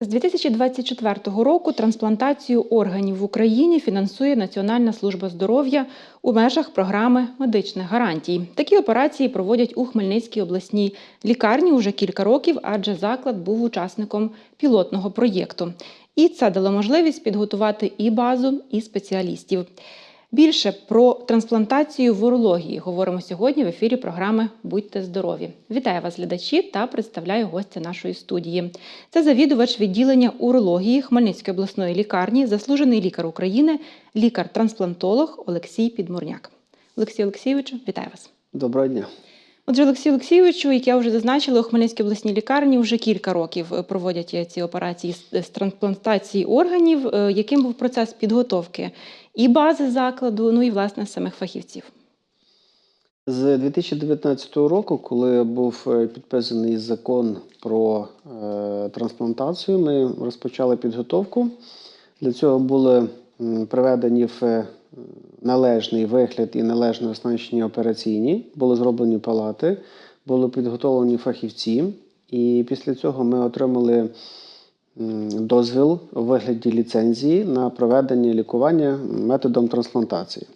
З 2024 року трансплантацію органів в Україні фінансує Національна служба здоров'я у межах програми медичних гарантій. Такі операції проводять у Хмельницькій обласній лікарні уже кілька років, адже заклад був учасником пілотного проєкту. І це дало можливість підготувати і базу, і спеціалістів. Більше про трансплантацію в урології говоримо сьогодні в ефірі програми Будьте здорові. Вітаю вас, глядачі, та представляю гостя нашої студії. Це завідувач відділення урології Хмельницької обласної лікарні, заслужений лікар України, лікар-трансплантолог Олексій Підмурняк. Олексій Олексійовичу, вітаю вас. Доброго дня. Отже, Олексію Олексійовичу, як я вже зазначила, у Хмельницькій обласній лікарні вже кілька років е, проводять ці операції з- з трансплантації органів. Е, Яким був процес підготовки і бази закладу, ну і власне самих фахівців? З 2019 року, коли був е, підписаний закон про е, трансплантацію, ми розпочали підготовку. Для цього були приведені в е, належний вигляд і належне оснащення операційні, були зроблені палати, були підготовлені фахівці, і після цього ми отримали дозвіл у вигляді ліцензії на проведення лікування методом трансплантації.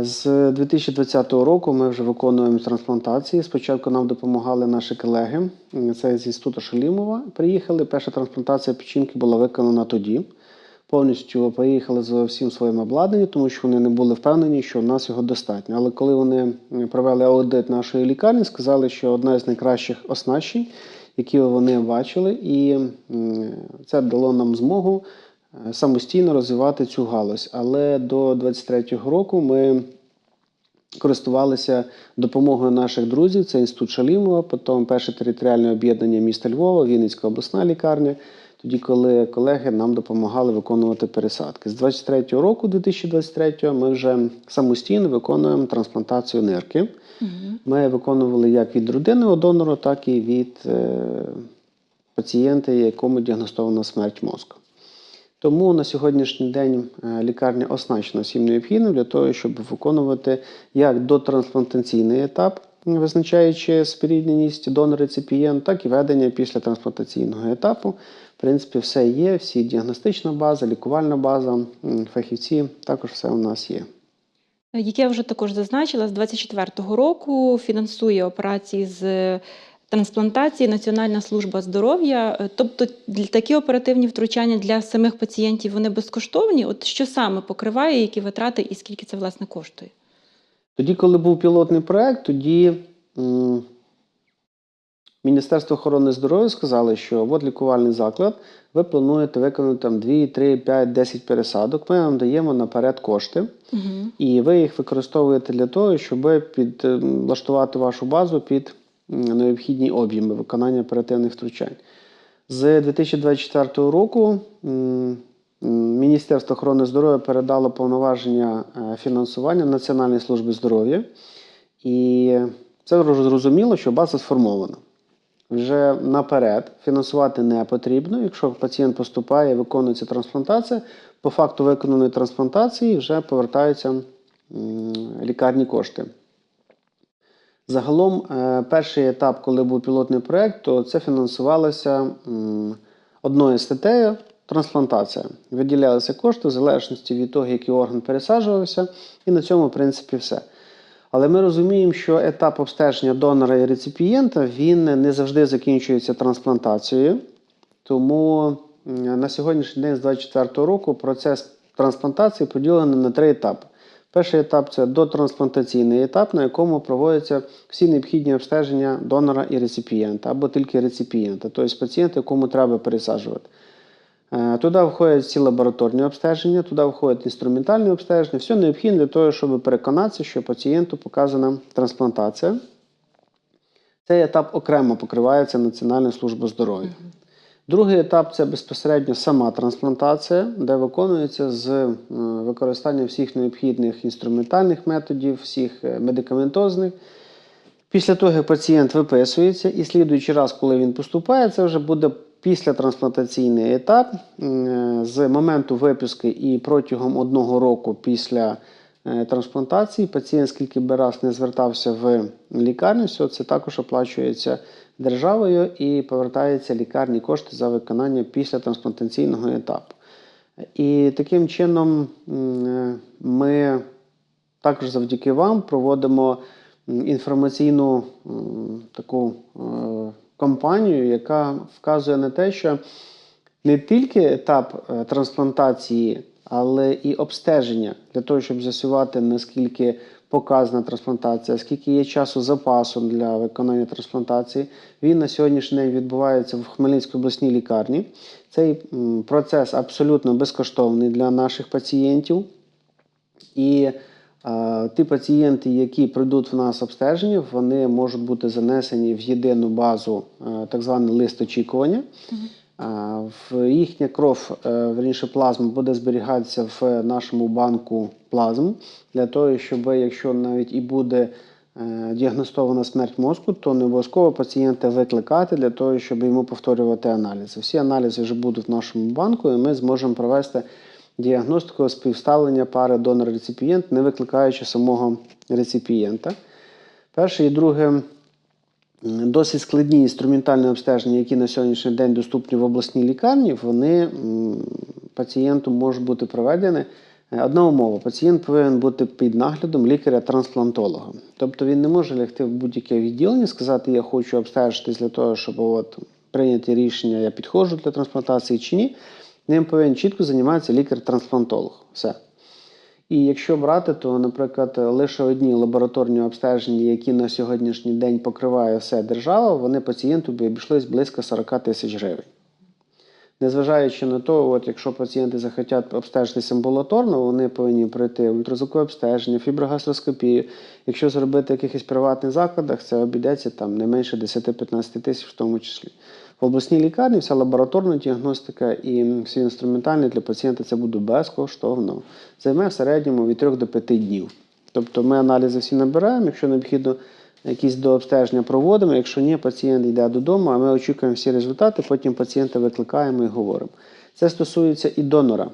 З 2020 року ми вже виконуємо трансплантації. Спочатку нам допомагали наші колеги. Це з інституту Шалімова. Приїхали. Перша трансплантація печінки була виконана тоді. Повністю приїхали з всім своїм обладнанням, тому що вони не були впевнені, що в нас його достатньо. Але коли вони провели аудит нашої лікарні, сказали, що одна з найкращих оснащень, які вони бачили, і це дало нам змогу е, самостійно розвивати цю галузь. Але до 23-го року ми користувалися допомогою наших друзів. Це інститут Шалімова, потім перше територіальне об'єднання міста Львова, Вінницька обласна лікарня. Тоді, коли колеги нам допомагали виконувати пересадки. З 23-го року, 2023, ми вже самостійно виконуємо трансплантацію нирки. Ми виконували як від родинного донора, так і від е, пацієнта, якому діагностована смерть мозку. Тому на сьогоднішній день е, лікарня оснащена всім необхідним для того, щоб виконувати як дотрансплантаційний етап, визначаючи спорідненість донор-реципієнт, так і ведення після трансплантаційного етапу. Принципі, все є, всі діагностична база, лікувальна база, фахівці, також все у нас є. Як я вже також зазначила, з 2024 року фінансує операції з трансплантації Національна служба здоров'я. Е, Тобто для- такі оперативні втручання для самих пацієнтів вони безкоштовні. От що саме покриває, які витрати і скільки це власне коштує? Тоді, коли був пілотний проект, тоді Міністерство охорони здоров'я сказали, що от лікувальний заклад, ви плануєте виконати там 2, 3, 5, 10 пересадок. Ми вам даємо наперед кошти, Угу. і ви їх використовуєте для того, щоб підлаштувати вашу базу під необхідні об'єми виконання оперативних втручань. З 2024 року Міністерство охорони здоров'я передало повноваження е, фінансування Національної служби здоров'я, і це вже зрозуміло, що база сформована. Вже наперед фінансувати не потрібно. Якщо пацієнт поступає, виконується трансплантація, по факту виконаної трансплантації вже повертаються лікарні кошти. Загалом, е, перший етап, коли був пілотний проєкт, то це фінансувалося одною статтею трансплантація. Виділялися кошти в залежності від того, який орган пересаджувався, і на цьому, в принципі, все. Але ми розуміємо, що етап обстеження донора і реципієнта він не завжди закінчується трансплантацією. Тому на сьогоднішній день, з 2024 року, процес трансплантації поділений на три етапи. Перший етап це дотрансплантаційний етап, на якому проводяться всі необхідні обстеження донора і реципієнта, або тільки реципієнта, тобто пацієнта, якому треба пересаджувати. Е, Туди входять всі лабораторні обстеження, туди входять інструментальні обстеження, все необхідне для того, щоб переконатися, що пацієнту показана трансплантація. Цей етап окремо покривається Національною службою здоров'я. Другий етап це безпосередньо сама трансплантація, де виконується з е, використанням всіх необхідних інструментальних методів, всіх е, медикаментозних. Після того, як пацієнт виписується, і слідуючий раз, коли він поступає, це вже буде післятрансплантаційний етап. Е, З моменту виписки і протягом одного року після е, трансплантації. Пацієнт, скільки би раз не звертався в лікарню, все це також оплачується державою і повертається лікарні кошти за виконання після трансплантаційного етапу. І таким чином е, ми також завдяки вам проводимо інформаційну таку кампанію, яка вказує на те, що не тільки етап е, трансплантації, але і обстеження для того, щоб з'ясувати, наскільки показана трансплантація, скільки є часу запасу для виконання трансплантації. Він на сьогоднішній день відбувається в Хмельницькій обласній лікарні. Цей процес абсолютно безкоштовний для наших пацієнтів. І ті пацієнти, які прийдуть в нас обстеження, вони можуть бути занесені в єдину базу, е, так званий лист очікування. А, В їхня кров, е, верніше плазма, буде зберігатися в нашому банку плазм для того, щоб якщо навіть і буде е, діагностована смерть мозку, то не обов'язково пацієнта викликати для того, щоб йому повторювати аналізи. Всі аналізи вже будуть в нашому банку, і ми зможемо провести діагностику співставлення пари донор-реципієнт, не викликаючи самого реципієнта. Перше і друге. Досить складні інструментальні обстеження, які на сьогоднішній день доступні в обласній лікарні, вони пацієнту можуть бути проведені. Е, Одна умова: пацієнт повинен бути під наглядом лікаря-трансплантолога. Тобто він не може лягти в будь-яке відділення, сказати, я хочу обстежитись для того, щоб от, прийняти рішення, я підходжу для трансплантації чи ні. Ним повинен чітко займатися лікар-трансплантолог. Все. І якщо брати, то, наприклад, лише одні лабораторні обстеження, які на сьогоднішній день покриває все держава, вони пацієнту обійшлись близько 40 тисяч гривень. Незважаючи на те, якщо пацієнти захотять обстежитися амбулаторно, вони повинні пройти ультразвукове обстеження, фіброгастроскопію. Якщо зробити в якихось приватних закладах, це обійдеться там не менше 10-15 тисяч в тому числі. В обласній лікарні вся лабораторна діагностика і всі інструментальні для пацієнта це буде безкоштовно. Займе в середньому від 3 до 5 днів. Тобто ми аналізи всі набираємо, якщо необхідно якісь до обстеження проводимо. Якщо ні, пацієнт йде додому, а ми очікуємо всі результати, потім пацієнта викликаємо і говоримо. Це стосується і донора.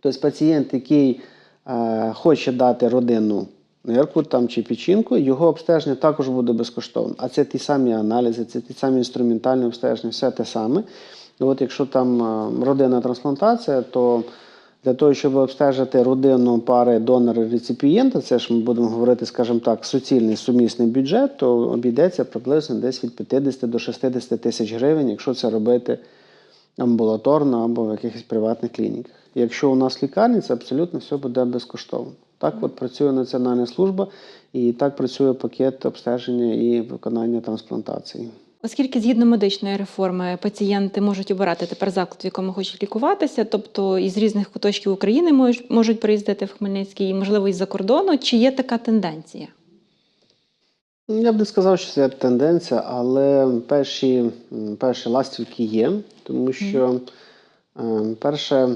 Тобто пацієнт, який е, хоче дати родинну нирку там, чи печінку, його обстеження також буде безкоштовно. А це ті самі аналізи, це ті самі інструментальні обстеження, все те саме. І от якщо там е, родинна трансплантація, то для того, щоб обстежити родину пари донора реципієнта, це ж ми будемо говорити, скажімо так, суцільний сумісний бюджет, то обійдеться приблизно десь від 50 до 60 тисяч гривень, якщо це робити амбулаторно або в якихось приватних клініках. Якщо у нас лікарні, це абсолютно все буде безкоштовно. Так от працює Національна служба і так працює пакет обстеження і виконання трансплантації. Оскільки згідно медичної реформи пацієнти можуть обирати тепер заклад, в якому хочуть лікуватися, тобто із різних куточків України можуть, можуть приїздити в Хмельницький, і, можливо, із-за кордону, чи є така тенденція? Я б не сказав, що це тенденція, але перші, перші ластівки є, тому що, е, перше,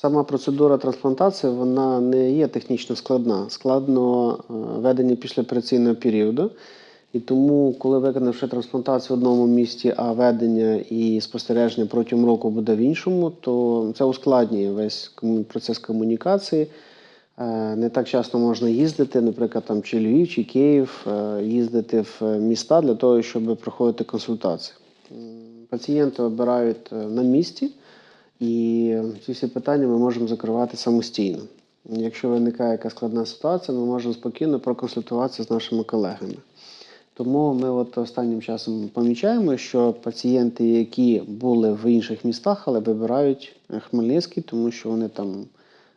сама процедура трансплантації вона не є технічно складна. Складно е, ведення післяопераційного періоду. І тому, коли виконавши трансплантацію в одному місті, а ведення і спостереження протягом року буде в іншому, то це ускладнює весь процес комунікації. Е, Не так часто можна їздити, наприклад, там чи Львів, чи Київ, е, їздити в міста для того, щоб проходити консультації. Пацієнти обирають на місці, і ці всі питання ми можемо закривати самостійно. Якщо виникає якась складна ситуація, ми можемо спокійно проконсультуватися з нашими колегами. Тому ми от останнім часом помічаємо, що пацієнти, які були в інших містах, але вибирають е, Хмельницький, тому що вони там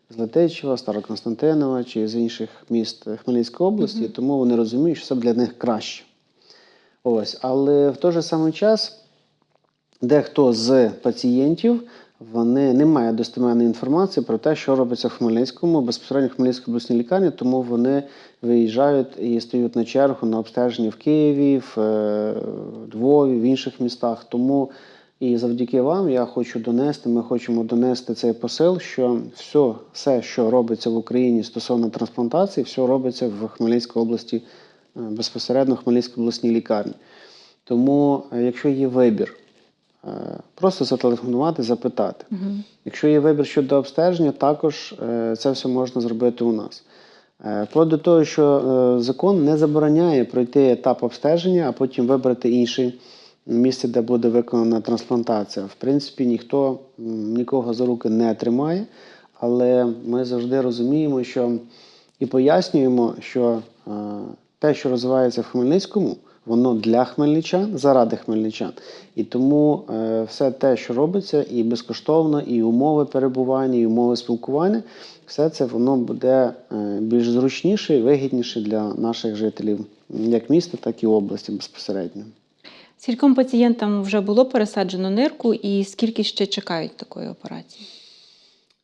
з Летичева, Староконстантинова чи з інших міст Хмельницької області, тому вони розуміють, що це для них краще. Ось, але в той же самий час дехто з пацієнтів вони не мають достеменної інформації про те, що робиться в Хмельницькому, безпосередньо в Хмельницькій обласній лікарні, тому вони виїжджають і стають на чергу на обстеження в Києві, в е, Львові, в інших містах. Тому і завдяки вам я хочу донести, ми хочемо донести цей посил, що все, все, що робиться в Україні стосовно трансплантації, все робиться в Хмельницькій області, е, безпосередньо в Хмельницькій обласній лікарні. Тому, е, якщо є вибір, просто зателефонувати, запитати. Якщо є вибір щодо обстеження, також е, це все можна зробити у нас. Е, Вплоть до того, що е, закон не забороняє пройти етап обстеження, а потім вибрати інше місце, де буде виконана трансплантація. В принципі, ніхто нікого за руки не тримає, але ми завжди розуміємо, що і пояснюємо, що е, те, що розвивається в Хмельницькому, воно для хмельничан, заради хмельничан. І тому е, все те, що робиться, і безкоштовно, і умови перебування, і умови спілкування, все це воно буде е, більш зручніше і вигідніше для наших жителів, як міста, так і області безпосередньо. Скільком пацієнтам вже було пересаджено нирку і скільки ще чекають такої операції?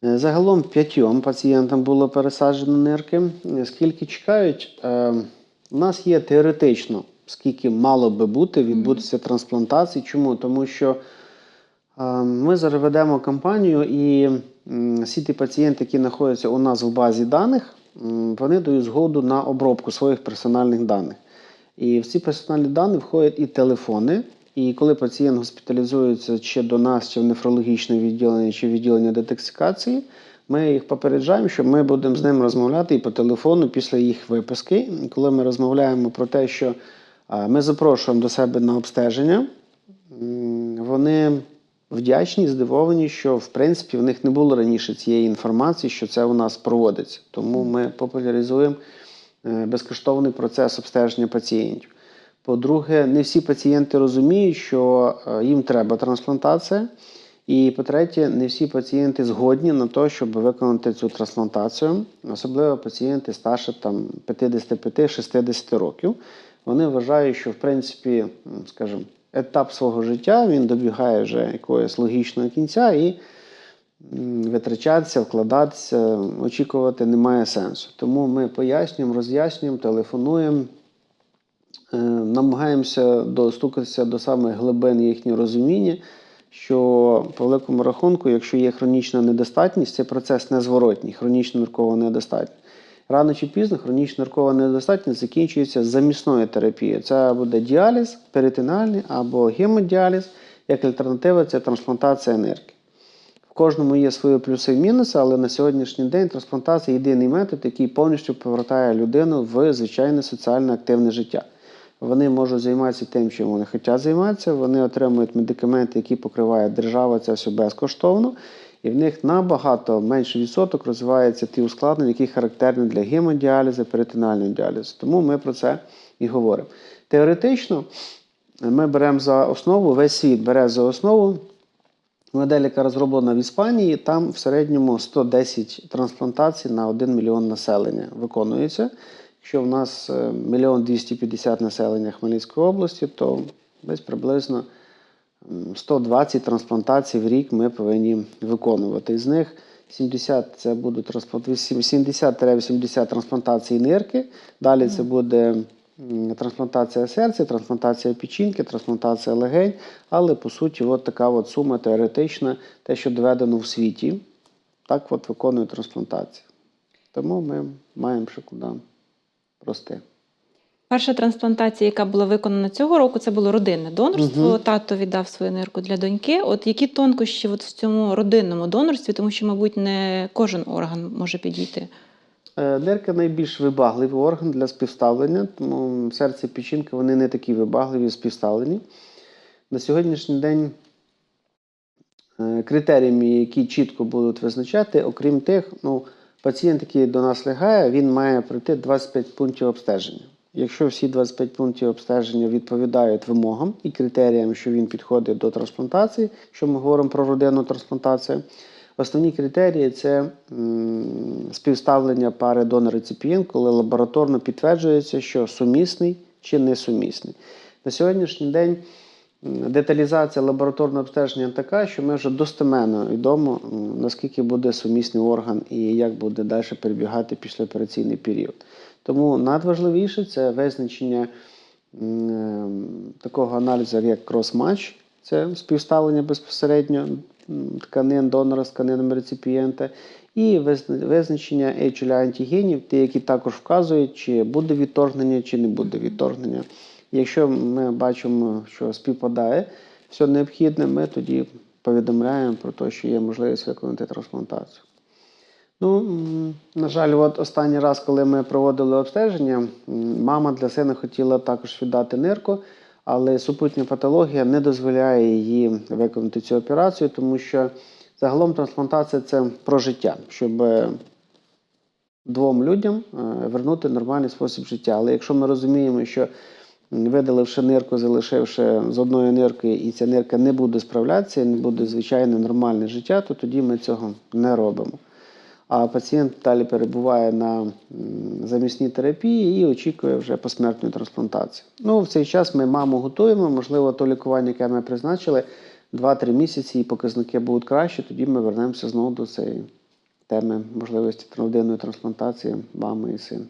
Е, Загалом п'ятьом пацієнтам було пересаджено нирки. Скільки чекають? У нас є теоретично, скільки мало би бути відбутися трансплантацій. Чому? Тому що е, ми зараз ведемо кампанію, і всі ті пацієнти, які знаходяться у нас в базі даних, вони дають згоду на обробку своїх персональних даних. І в ці персональні дані входять і телефони. І коли пацієнт госпіталізується чи до нас, чи в нефрологічне відділення, чи в відділення детоксикації, ми їх попереджаємо, що ми будемо з ним розмовляти і по телефону після їх виписки. І коли ми розмовляємо про те, що ми запрошуємо до себе на обстеження, вони вдячні, здивовані, що в принципі в них не було раніше цієї інформації, що це у нас проводиться. Тому ми популяризуємо е, безкоштовний процес обстеження пацієнтів. По-друге, не всі пацієнти розуміють, що е, їм треба трансплантація. І по-третє, не всі пацієнти згодні на те, щоб виконати цю трансплантацію, особливо пацієнти старше там, 55-60 років. Вони вважають, що в принципі, скажімо, етап свого життя він добігає вже якогось логічного кінця і витрачатися, вкладатися, очікувати немає сенсу. Тому ми пояснюємо, роз'яснюємо, телефонуємо, е, намагаємося достукатися до самих глибин їхнього розуміння, що по великому рахунку, якщо є хронічна недостатність, це процес незворотній, хронічна ниркова недостатність. Рано чи пізно хронічна ниркова недостатність закінчується замісною терапією. Це буде діаліз перитональний або гемодіаліз, як альтернатива це трансплантація нирки. В кожному є свої плюси і мінуси, але на сьогоднішній день трансплантація єдиний метод, який повністю повертає людину в звичайне соціально активне життя. Вони можуть займатися тим, чим вони хочуть займатися. Вони отримують медикаменти, які покриває держава, це все безкоштовно. І в них набагато менший відсоток розвивається ті ускладнення, які характерні для гемодіалізу, перитонального діалізу. Тому ми про це і говоримо. Теоретично ми беремо за основу, весь світ бере за основу модель, яка розроблена в Іспанії, там в середньому 110 трансплантацій на 1 мільйон населення виконується. Якщо в нас е, мільйон 250 населення Хмельницької області, то десь приблизно 120 трансплантацій в рік ми повинні виконувати. З них 70 це будуть трансплант- 70-80 трансплантацій нирки. Далі це буде трансплантація серця, трансплантація печінки, трансплантація легень. Але по суті, от така от сума теоретична, те, що доведено в світі, так от виконує трансплантацію. Тому ми маємо ще куди рости. Перша трансплантація, яка була виконана цього року, це було родинне донорство. Мгм. Тато віддав свою нирку для доньки. От які тонкощі от в цьому родинному донорстві, тому що, мабуть, не кожен орган може підійти. Е, Нирка найбільш вибагливий орган для співставлення, тому серце і печінка вони не такі вибагливі співставлені. На сьогоднішній день е, критеріями, які чітко будуть визначати, окрім тих, ну, пацієнт, який до нас лягає, він має пройти 25 пунктів обстеження. Якщо всі 25 пунктів обстеження відповідають вимогам і критеріям, що він підходить до трансплантації, що ми говоримо про родинну трансплантацію, Основні критерії це співставлення пари донор-реципієнт, коли лабораторно підтверджується, що сумісний чи несумісний. На сьогоднішній день деталізація лабораторного обстеження така, що ми вже достеменно відомо, наскільки буде сумісний орган і як буде далі перебігати післяопераційний період. Тому надважливіше це визначення такого аналізу, як крос-матч, це співставлення безпосередньо тканин донора з тканинами реципієнта, і визначення HLA антигенів, ті, які також вказують, чи буде відторгнення, чи не буде відторгнення. Якщо ми бачимо, що співпадає все необхідне, ми тоді повідомляємо про те, що є можливість виконати трансплантацію. Ну, на жаль, от останній раз, коли ми проводили обстеження, мама для сина хотіла також віддати нирку, але супутня патологія не дозволяє її виконати цю операцію, тому що загалом трансплантація це про життя, щоб е, двом людям е, вернути нормальний спосіб життя. Але якщо ми розуміємо, що видаливши нирку, залишивши з одної нирки, і ця нирка не буде справлятися, не буде звичайне нормальне життя, то тоді ми цього не робимо. А пацієнт далі перебуває на замісній терапії і очікує вже посмертної трансплантації. Ну, в цей час ми маму готуємо, можливо, то лікування, яке ми призначили, 2-3 місяці, і показники будуть кращі, тоді ми вернемося знову до цієї теми можливості родинної трансплантації мами і сина.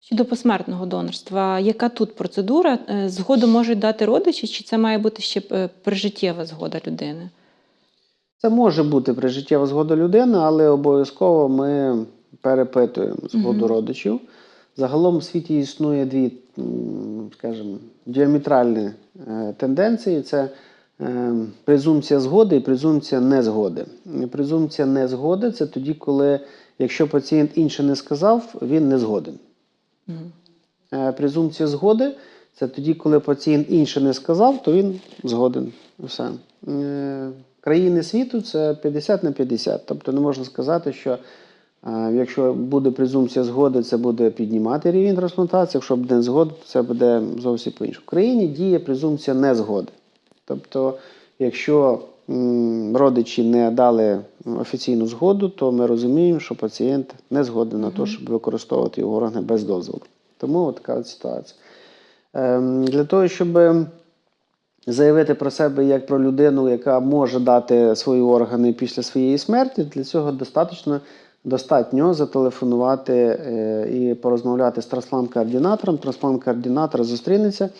Щодо посмертного донорства, яка тут процедура? Е, Згоду можуть дати родичі, чи це має бути ще е, прижиттєва згода людини? Це може бути прижиттєва згода людини, але обов'язково ми перепитуємо згоду Мгм. родичів. Загалом в світі існує дві, скажімо, діаметральні е, тенденції: це е, презумпція згоди і презумпція незгоди. Презумпція незгоди це тоді, коли якщо пацієнт інше не сказав, він не згоден. Мгм. Е, Презумпція згоди це тоді, коли пацієнт інше не сказав, то він згоден. Все. Країни світу це 50 на 50. Тобто не можна сказати, що е, якщо буде презумпція згоди, це буде піднімати рівень трансплантації. Якщо буде не згода, то це буде зовсім по-іншому. В країні діє презумпція незгоди. Тобто, якщо родичі не дали офіційну згоду, то ми розуміємо, що пацієнт не згоден на те, щоб використовувати його органи без дозволу. Тому така от ситуація. Ем, для того, щоб заявити про себе як про людину, яка може дати свої органи після своєї смерті, для цього достатньо, достатньо зателефонувати е, і порозмовляти з трансплант-координатором. Трансплант-координатор зустрінеться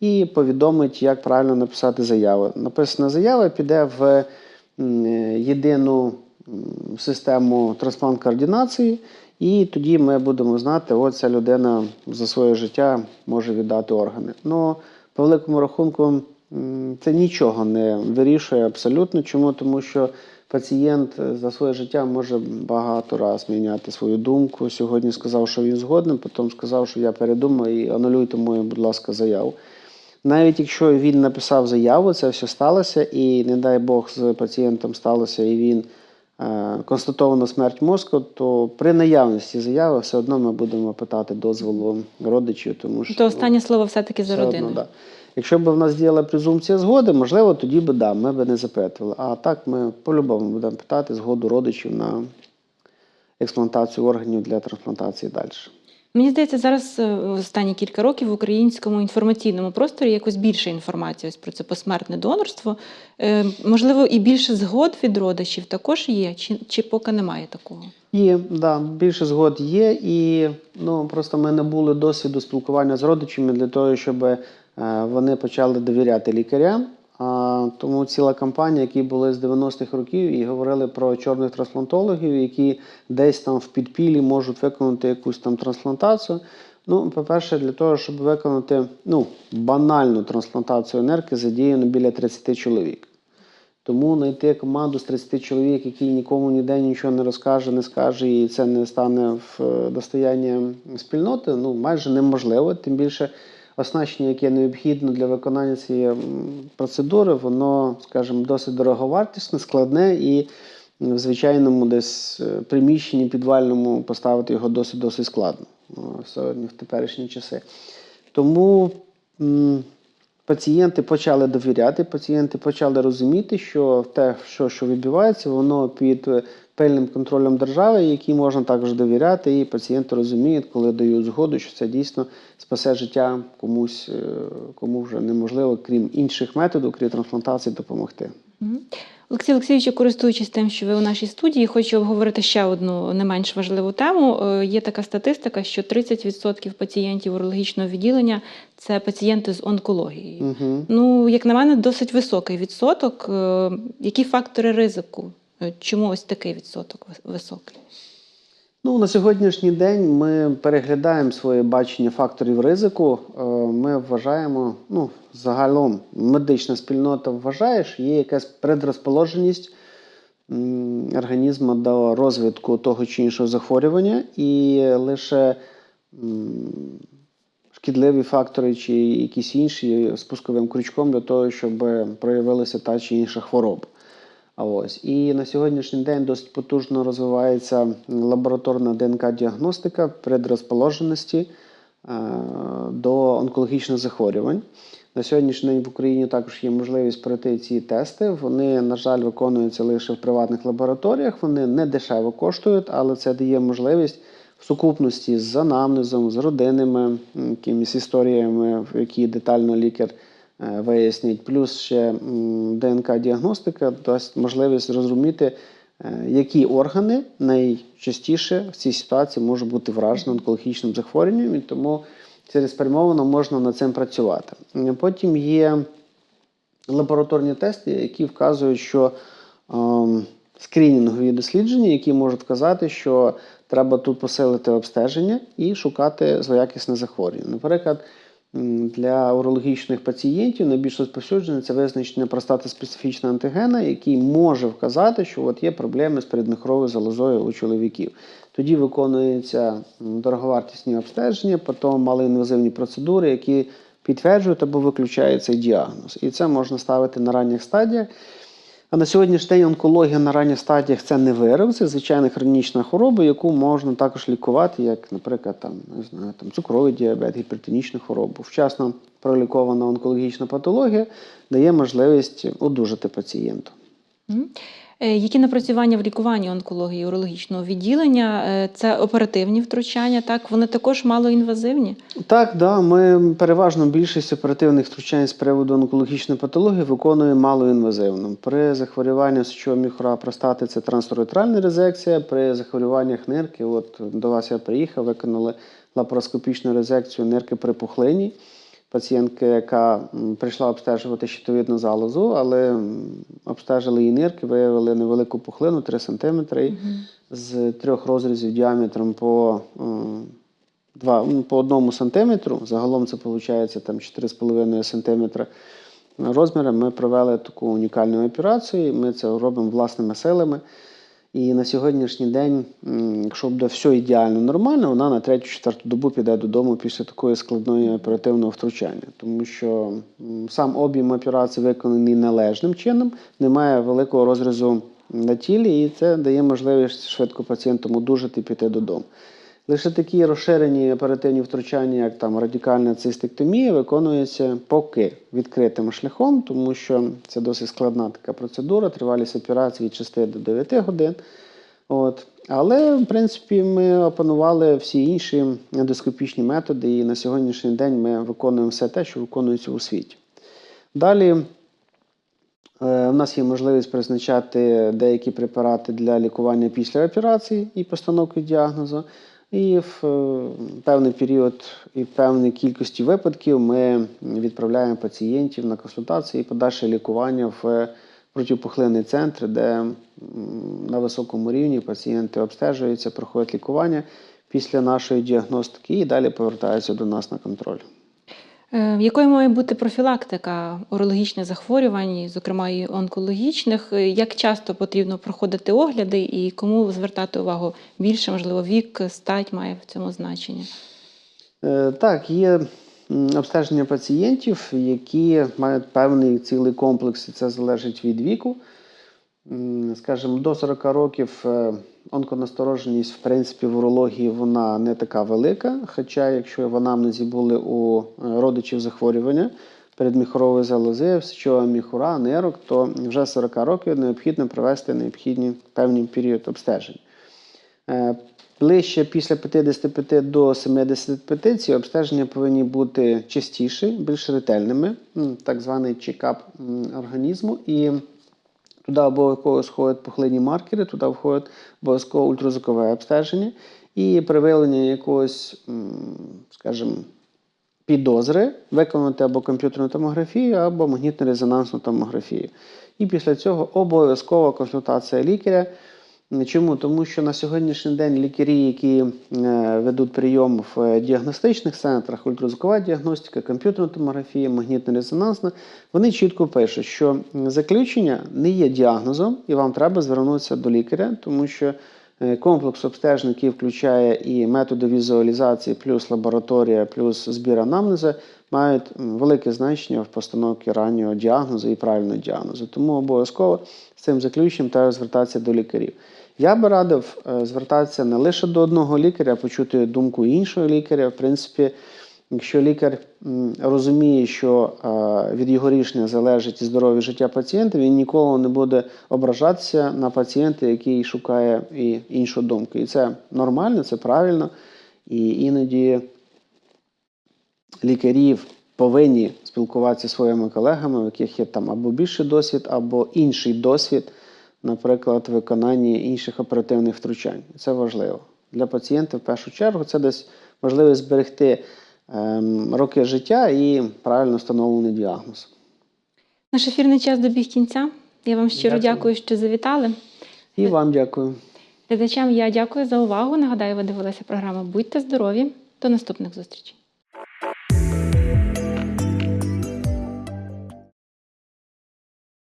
і повідомить, як правильно написати заяву. Написана заява піде в єдину систему трансплант-координації, і тоді ми будемо знати, от ця людина за своє життя може віддати органи. Ну, по великому рахунку, це нічого не вирішує абсолютно. Чому? Тому що пацієнт е, за своє життя може багато раз міняти свою думку. Сьогодні сказав, що він згоден, потім сказав, що я передумав і анулюйте мою, будь ласка, заяву. Навіть якщо він написав заяву, це все сталося, і не дай Бог з пацієнтом сталося, і він е, констатовано смерть мозку, то при наявності заяви все одно ми будемо питати дозволу родичів, тому що То останнє слово все-таки за все одно, да. Якщо б в нас діяла презумпція згоди, можливо, тоді би да, ми б не запитували. А так ми по-любому будемо питати згоду родичів на експлантацію органів для трансплантації далі. Мені здається, зараз е, в останні кілька років в українському інформаційному просторі якось більше інформації ось про це посмертне донорство. Е, Можливо, і більше згод від родичів також є, чи, чи поки немає такого? Є, да, більше згод є, і ну, просто ми не були досвіду спілкування з родичами для того, щоб вони почали довіряти лікарям. Тому ціла кампанія, які були з 90-х років, і говорили про чорних трансплантологів, які десь там в підпіллі можуть виконати якусь там трансплантацію. Ну, по-перше, для того, щоб виконати ну, банальну трансплантацію нерки, задіяно біля 30 чоловік. Тому знайти команду з 30 чоловік, який нікому ніде нічого не розкаже, не скаже, і це не стане в е, достояння спільноти, ну майже неможливо. Тим більше оснащення, яке необхідно для виконання цієї процедури, воно, скажімо, досить дороговартісне, складне і в звичайному десь е, приміщенні підвальному поставити його досить досить складно ну, в теперішні часи. Тому пацієнти почали довіряти, пацієнти почали розуміти, що те, що, що відбувається, воно під е, пильним контролем держави, якій можна також довіряти, і пацієнти розуміють, коли дають згоду, що це дійсно спасе життя комусь, е, кому вже неможливо, крім інших методів, крім трансплантації, допомогти. Олексій Олексійович, користуючись тим, що ви у нашій студії, хочу обговорити ще одну не менш важливу тему. Е, Є така статистика, що 30% пацієнтів урологічного відділення це пацієнти з онкологією. Угу. Ну, як на мене, досить високий відсоток. Е, Які фактори ризику? Е, Чому ось такий відсоток високий? Ну, на сьогоднішній день ми переглядаємо своє бачення факторів ризику. Е, Ми вважаємо, ну, загалом медична спільнота вважає, що є якась предрозположеність організму до розвитку того чи іншого захворювання, і лише шкідливі фактори чи якісь інші спусковим крючком для того, щоб проявилася та чи інша хвороба. Ось і на сьогоднішній день досить потужно розвивається лабораторна ДНК-діагностика предрозположеності е, до онкологічних захворювань. На сьогоднішній день в Україні також є можливість пройти ці тести. Вони, на жаль, виконуються лише в приватних лабораторіях. Вони не дешево коштують, але це дає можливість в сукупності з анамнезом, з родинними якимись історіями, в які детально лікар е. Плюс ще ДНК-діагностика дасть можливість зрозуміти, е, які органи найчастіше в цій ситуації можуть бути вражені онкологічним захворюванням, і тому цілеспрямовано можна над цим працювати. Потім є лабораторні тести, які вказують, що ем, скринінгові дослідження, які можуть вказати, що треба тут посилити обстеження і шукати злоякісне захворювання. Наприклад, для урологічних пацієнтів найбільш розповсюджений це визначення простатоспецифічного антигена, який може вказати, що от є проблеми з передмихровою залозою у чоловіків. Тоді виконуються дороговартісні обстеження, потім малоінвазивні процедури, які підтверджують або виключають цей діагноз. І це можна ставити на ранніх стадіях. А на сьогоднішній день онкологія на ранніх стадіях це не вирок, це звичайна хронічна хвороба, яку можна також лікувати, як, наприклад, там, не знаю, там, цукровий діабет, гіпертонічну хворобу. Вчасно пролікована онкологічна патологія дає можливість одужати пацієнту. Е, Які напрацювання в лікуванні онкології урологічного відділення? Е, Це оперативні втручання, так? Вони також малоінвазивні? Так, да, ми переважно більшість оперативних втручань з приводу онкологічної патології виконуємо малоінвазивно. При захворюванні сечового міхора простати це транслоретральна резекція. При захворюваннях нирки, от до вас я приїхав, виконали лапароскопічну резекцію нирки при пухлині. Пацієнтка, яка прийшла обстежувати щитовидну залозу, але обстежили її нирки, виявили невелику пухлину 3 см з трьох розрізів діаметром по м, два, ну, по одному сантиметру. Загалом це виходить там 4,5 сантиметра розміром. Ми провели таку унікальну операцію. Ми це робимо власними силами. І на сьогоднішній день, якщо буде все ідеально нормально, вона на третю-четверту добу піде додому після такої складної оперативного втручання. Тому що сам об'єм операції виконаний належним чином, немає великого розрізу на тілі, і це дає можливість швидко пацієнтам одужати і піти додому. Лише такі розширені оперативні втручання, як там радикальна цистектомія, виконуються поки відкритим шляхом, тому що це досить складна така процедура, тривалість операції від 6 до 9 годин. От. Але, в принципі, ми опанували всі інші ендоскопічні методи, і на сьогоднішній день ми виконуємо все те, що виконується у світі. Далі Е, У нас є можливість призначати деякі препарати для лікування після операції і постановки діагнозу. І в е, певний період і в певній кількості випадків ми відправляємо пацієнтів на консультації і подальше лікування в протипухлинний центр, де на високому рівні пацієнти обстежуються, проходять лікування після нашої діагностики і далі повертаються до нас на контроль. Е, Якою має бути профілактика урологічних захворювань, зокрема і онкологічних? Е, Як часто потрібно проходити огляди і кому звертати увагу більше, можливо, вік, стать має в цьому значення? Е, Так, є обстеження пацієнтів, які мають певний цілий комплекс, і це залежить від віку. Скажімо, до 40 років онконастороженість, в принципі, в урології вона не така велика. Хоча, якщо в анамнезі були у е, родичів захворювання передміхорової залози, сечового міхура, нирок, то вже 40 років необхідно провести необхідні певний період обстежень. Е, Ближче після 55 до 75 ці обстеження повинні бути частіші, більш ретельними, так званий чекап організму. І туди обов'язково сходять пухлинні маркери, туди входить обов'язково ультразвукове обстеження. І при виявленні якогось, скажімо, підозри виконати або комп'ютерну томографію, або магнітно-резонансну томографію. І після цього обов'язкова консультація лікаря Чому? Тому що на сьогоднішній день лікарі, які е, ведуть прийом в е, діагностичних центрах, ультразвукова діагностика, комп'ютерна томографія, магнітно-резонансна, вони чітко пишуть, що заключення не є діагнозом, і вам треба звернутися до лікаря, тому що е, комплекс обстежень, який включає і методи візуалізації, плюс лабораторія, плюс збір анамнезу, мають велике значення в постановці раннього діагнозу і правильного діагнозу. Тому обов'язково з цим заключенням треба звертатися до лікарів. Я би радив е, звертатися не лише до одного лікаря, а почути думку іншого лікаря. В принципі, якщо лікар розуміє, що е, від його рішення залежить здоров'я життя пацієнта, він ніколи не буде ображатися на пацієнта, який шукає і іншу думку. І це нормально, це правильно. І іноді лікарів повинні спілкуватися зі своїми колегами, у яких є там або більший досвід, або інший досвід, наприклад, виконанні інших оперативних втручань. Це важливо. Для пацієнта в першу чергу це десь можливість зберегти ем, роки життя і правильно встановлений діагноз. Наш ефірний час добіг кінця. Я вам щиро Дякую. дякую, що завітали. І вам дякую. Глядачам я дякую за увагу. Нагадаю, ви дивилися програму Будьте здорові. До наступних зустрічей.